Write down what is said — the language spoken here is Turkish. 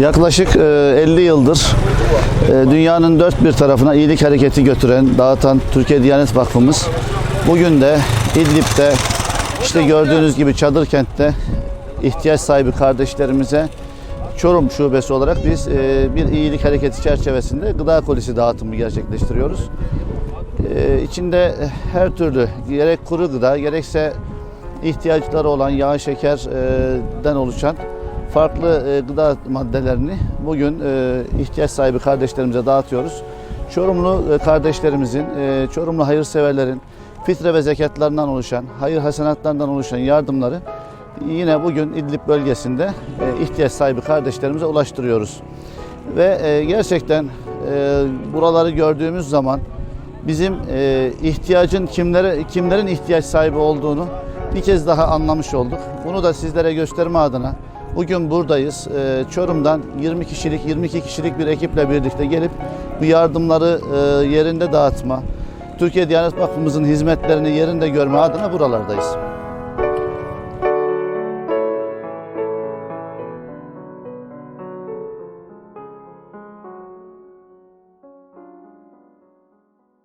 Yaklaşık e, 50 yıldır e, dünyanın dört bir tarafına iyilik hareketi götüren, dağıtan Türkiye Diyanet Vakfımız bugün de İdlib'de işte gördüğünüz gibi çadır kentte ihtiyaç sahibi kardeşlerimize Çorum şubesi olarak biz e, bir iyilik hareketi çerçevesinde gıda kolisi dağıtımı gerçekleştiriyoruz. E, içinde her türlü gerek kuru gıda gerekse ihtiyaçları olan yağ şekerden oluşan farklı e, gıda maddelerini bugün e, ihtiyaç sahibi kardeşlerimize dağıtıyoruz. Çorumlu e, kardeşlerimizin, Çorumlu hayırseverlerin fitre ve zekatlarından oluşan, hayır hasenatlarından oluşan yardımları yine bugün İdlib bölgesinde ihtiyaç sahibi kardeşlerimize ulaştırıyoruz. Ve gerçekten buraları gördüğümüz zaman bizim ihtiyacın kimlere kimlerin ihtiyaç sahibi olduğunu bir kez daha anlamış olduk. Bunu da sizlere gösterme adına bugün buradayız. E, Çorum'dan 20 kişilik 22 kişilik bir ekiple birlikte gelip bu yardımları e, yerinde dağıtma, Türkiye Diyanet Vakfımızın hizmetlerini yerinde görme adına buralardayız.